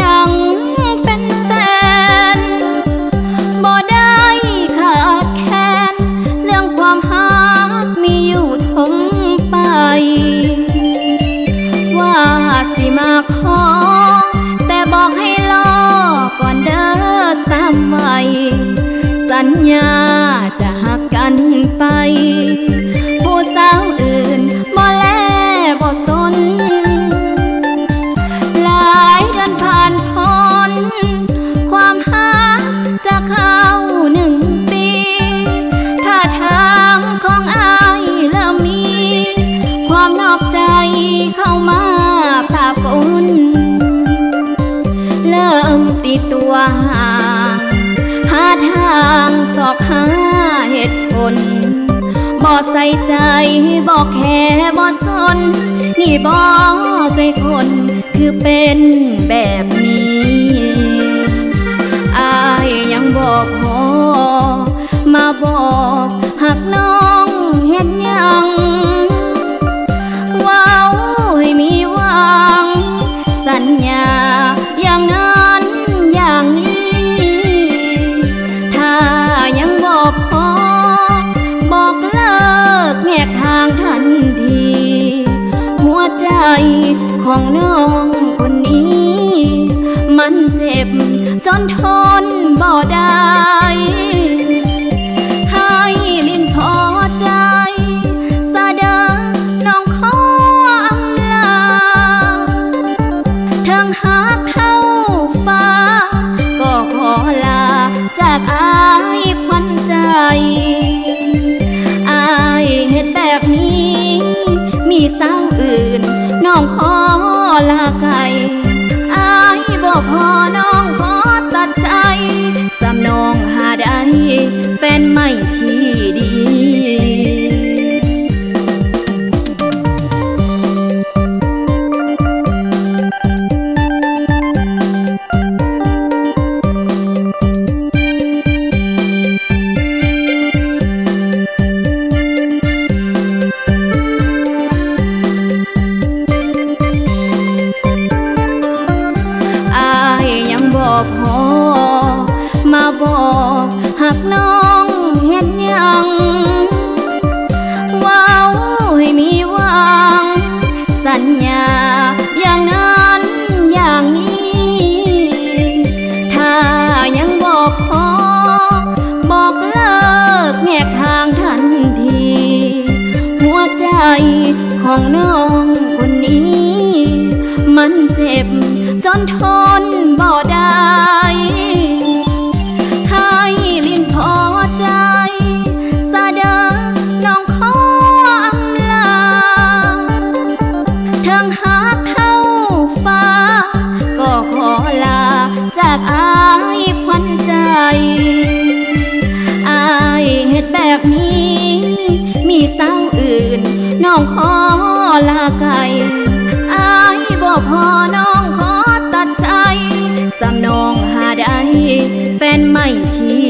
ยังเป็นแฟนบ่ได้ขาดแค้นเรื่องความหักมีอยู่ทมไป ว่าสิมาขอ แต่บอกให้รอก่อนเด้อามไว้สัญญาจะหักกันไป ใส่ใจบอกแค่บ่สน นี่บ่ใจคนคือเป็นแบบนี้ อายยังบอกพอมาบอก ของน้องคนนี้ มันเจ็บจนทนบ่ได้ให้ลิ้นพอใจสะเดอน้องขออำลาทั้งหักเท่าฟ้า ก็ขอลาจากอายควันใจอายเห็นแบบนี้ มีสาวอื่น องขอ บอกหักน้องเห็นยังว้าวให้มีวังสัญญาอย่างนั้นอย่างนี้ ถ้ายังบอกพอบอกเลิกแงกทางทันที หัวใจของน้องคนนี้ มันเจ็บจนทน จากอายควันใจ อายเฮ็ดแบบนี้ มีสาวอื่น น้องขอลาไกลอายบอกพอน้องขอตัดใจสำนองหาได้ แฟนใหม่พี่